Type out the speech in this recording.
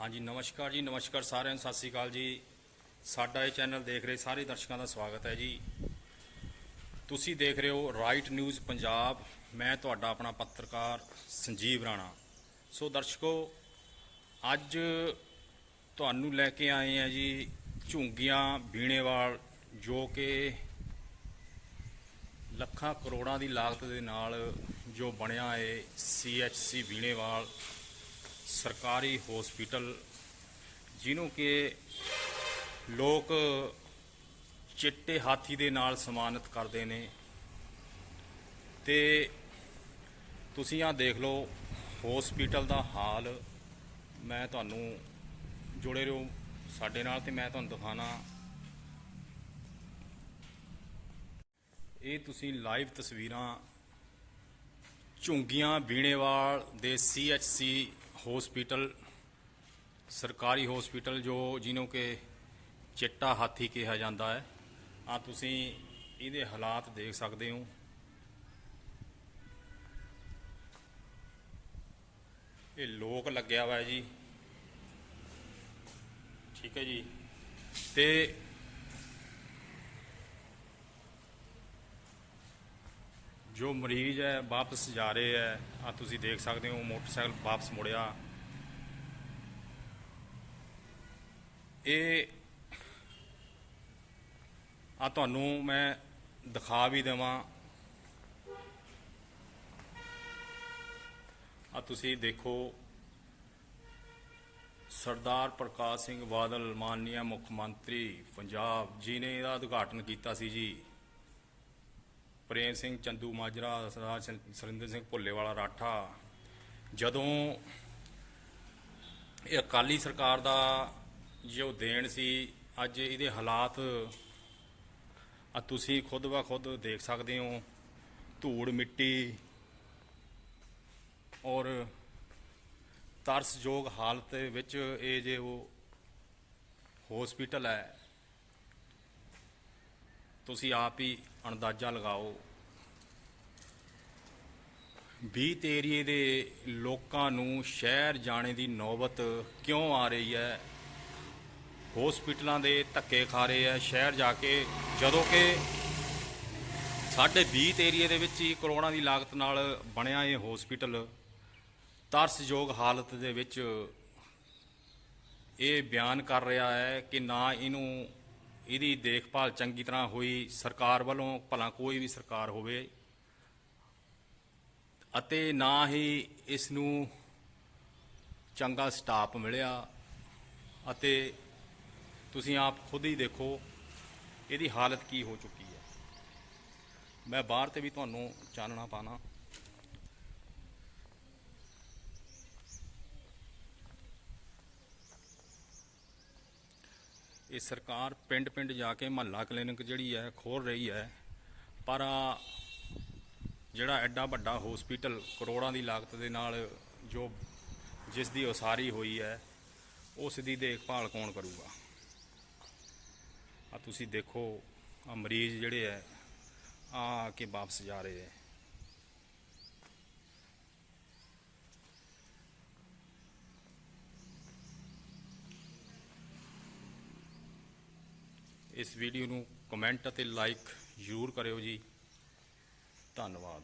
ਹਾਂਜੀ, ਨਮਸਕਾਰ ਜੀ, ਨਮਸਕਾਰ ਸਾਰਿਆਂ ਨੂੰ, ਸਤਿ ਸ੍ਰੀ ਅਕਾਲ ਜੀ। ਸਾਡਾ ਇਹ ਚੈਨਲ ਦੇਖ ਰਹੇ ਸਾਰੇ ਦਰਸ਼ਕਾਂ ਦਾ ਸਵਾਗਤ ਹੈ ਜੀ। ਤੁਸੀਂ ਦੇਖ ਰਹੇ ਹੋ ਰਾਈਟ ਨਿਊਜ਼ ਪੰਜਾਬ। ਮੈਂ ਤੁਹਾਡਾ ਆਪਣਾ ਪੱਤਰਕਾਰ ਸੰਜੀਵ ਰਾਣਾ। ਸੋ ਦਰਸ਼ਕੋ, ਅੱਜ ਤੁਹਾਨੂੰ ਲੈ ਕੇ ਆਏ ਆ ਜੀ ਝੁੰਗੀਆਂ ਬੀਣੇਵਾਲ, ਜੋ ਕਿ ਲੱਖਾਂ ਕਰੋੜਾਂ ਦੀ ਲਾਗਤ ਦੇ ਨਾਲ ਜੋ ਬਣਿਆ ਹੈ ਸੀਐਚਸੀ ਬੀਣੇਵਾਲ। ਸਰਕਾਰੀ ਹਸਪੀਟਲ, ਜਿਹਨੂੰ ਕਿ ਲੋਕ ਚਿੱਟੇ ਹਾਥੀ ਦੇ ਨਾਲ ਸਨਮਾਨਿਤ ਕਰਦੇ ਨੇ। ਤੇ ਤੁਸੀਂ ਆ ਦੇਖ ਲਓ, ਹਸਪੀਟਲ ਦਾ ਹਾਲ। ਮੈਂ ਤੁਹਾਨੂੰ ਜੁੜੇ ਰਹੋ ਸਾਡੇ ਨਾਲ ਤੇ ਮੈਂ ਤੁਹਾਨੂੰ ਦਿਖਾਣਾ। ਇਹ ਤੁਸੀਂ ਲਾਈਵ ਤਸਵੀਰਾਂ ਝੁੰਗੀਆਂ ਬੀਣੇਵਾਲ ਦੇ ਸੀਐਚਸੀ ਹਸਪੀਟਲ, ਸਰਕਾਰੀ ਹਸਪੀਟਲ ਜੋ ਜਿਹਨੂੰ ਕਿ ਚਿੱਟਾ ਹਾਥੀ ਕਿਹਾ ਜਾਂਦਾ ਹੈ। ਆ ਤੁਸੀਂ ਇਹਦੇ ਹਾਲਾਤ ਦੇਖ ਸਕਦੇ ਹੋ। ਇਹ ਲੋਕ ਲੱਗਿਆ ਹੋਇਆ ਜੀ। ਠੀਕ ਹੈ ਜੀ। ਤੇ ਜੋ ਮਰੀਜ਼ ਹੈ, ਵਾਪਸ ਜਾ ਰਹੇ ਹੈ ਆ ਤੁਸੀਂ ਦੇਖ ਸਕਦੇ ਹੋ, ਮੋਟਰਸਾਈਕਲ ਵਾਪਸ ਮੁੜਿਆ। ਇਹ ਆ ਤੁਹਾਨੂੰ ਮੈਂ ਦਿਖਾ ਵੀ ਦੇਵਾਂ। ਆ ਤੁਸੀਂ ਦੇਖੋ, ਸਰਦਾਰ ਪ੍ਰਕਾਸ਼ ਸਿੰਘ ਬਾਦਲ, ਮਾਨਨੀਆ ਮੁੱਖ ਮੰਤਰੀ ਪੰਜਾਬ ਜੀ ਨੇ ਇਹਦਾ ਉਦਘਾਟਨ ਕੀਤਾ ਸੀ ਜੀ। ਪ੍ਰੇਮ ਸਿੰਘ, ਚੰਦੂ ਮਾਜਰਾ, ਸਰਦਾਰ ਸਰ- ਸੁਰਿੰਦਰ ਸਿੰਘ ਭੁੱਲੇਵਾਲਾ, ਰਾਠਾ। ਜਦੋਂ ਇਹ ਅਕਾਲੀ ਸਰਕਾਰ ਦਾ ਜੋ ਦੇਣ ਸੀ, ਅੱਜ ਇਹਦੇ ਹਾਲਾਤ ਆ ਤੁਸੀਂ ਖੁਦ ਬਾ ਖੁਦ ਦੇਖ ਸਕਦੇ ਹੋ। ਧੂੜ ਮਿੱਟੀ ਔਰ ਤਰਸਯੋਗ ਹਾਲਤ ਵਿੱਚ ਇਹ ਜੇ ਉਹ ਹਸਪੀਟਲ ਹੈ ਤੁਸੀਂ ਆਪ ਹੀ ਅੰਦਾਜ਼ਾ ਲਗਾਓ। 20 ਏਰੀਏ ਦੇ ਲੋਕਾਂ ਨੂੰ ਸ਼ਹਿਰ ਜਾਣੇ ਦੀ ਨੌਬਤ ਕਿਉਂ ਆ ਰਹੀ ਹੈ? ਹਸਪੀਟਲਾਂ ਦੇ ਧੱਕੇ ਖਾ ਰਹੇ ਹੈ, ਸ਼ਹਿਰ ਜਾ ਕੇ ਜਦੋਂ ਕਿ ਸਾਡੇ 20 ਏਰੀਏ ਦੇ ਵਿੱਚ ਹੀ ਕਰੋੜਾਂ ਦੀ ਲਾਗਤ ਨਾਲ ਬਣਿਆ ਇਹ ਹਸਪੀਟਲ। ਤਰਸਯੋਗ ਹਾਲਤ ਦੇ ਵਿੱਚ ਇਹ ਬਿਆਨ ਕਰ ਰਿਹਾ ਹੈ ਕਿ ਨਾ ਇਹਨੂੰ ਇਹਦੀ ਦੇਖਭਾਲ ਚੰਗੀ ਤਰ੍ਹਾਂ ਹੋਈ, ਸਰਕਾਰ ਵੱਲੋਂ, ਭਲਾ ਕੋਈ ਵੀ ਸਰਕਾਰ ਹੋਵੇ, ਅਤੇ ਨਾ ਹੀ ਇਸ ਨੂੰ ਚੰਗਾ ਸਟਾਫ ਮਿਲਿਆ, ਅਤੇ ਤੁਸੀਂ ਆਪ ਖੁਦ ਹੀ ਦੇਖੋ, ਇਹਦੀ ਹਾਲਤ ਕੀ ਹੋ ਚੁੱਕੀ ਹੈ। ਮੈਂ ਬਾਹਰ ਤੇ ਵੀ ਤੁਹਾਨੂੰ ਚਾਨਣਾ ਪਾਣਾ ਇਹ ਸਰਕਾਰ ਪਿੰਡ-ਪਿੰਡ ਜਾ ਕੇ ਮਹੱਲਾ ਕਲੀਨਿਕ ਜਿਹੜੀ ਹੈ ਖੋਲ ਰਹੀ ਹੈ। ਪਰ ਜਿਹੜਾ ਐਡਾ ਵੱਡਾ ਹਸਪੀਟਲ ਕਰੋੜਾਂ ਦੀ ਲਾਗਤ ਦੇ ਨਾਲ ਜੋ ਜਿਸ ਦੀ ਉਸਾਰੀ ਹੋਈ ਹੈ ਉਸ ਦੀ ਦੇਖਭਾਲ ਕੌਣ ਕਰੂਗਾ? ਆ ਤੁਸੀਂ ਦੇਖੋ, ਆ ਮਰੀਜ਼ ਜਿਹੜੇ ਹੈ ਆ ਕੇ ਵਾਪਸ ਜਾ ਰਹੇ ਹੈ। ਇਸ ਵੀਡੀਓ ਨੂੰ ਕਮੈਂਟ ਅਤੇ ਲਾਈਕ ਜ਼ਰੂਰ ਕਰਿਓ ਜੀ। ਧੰਨਵਾਦ।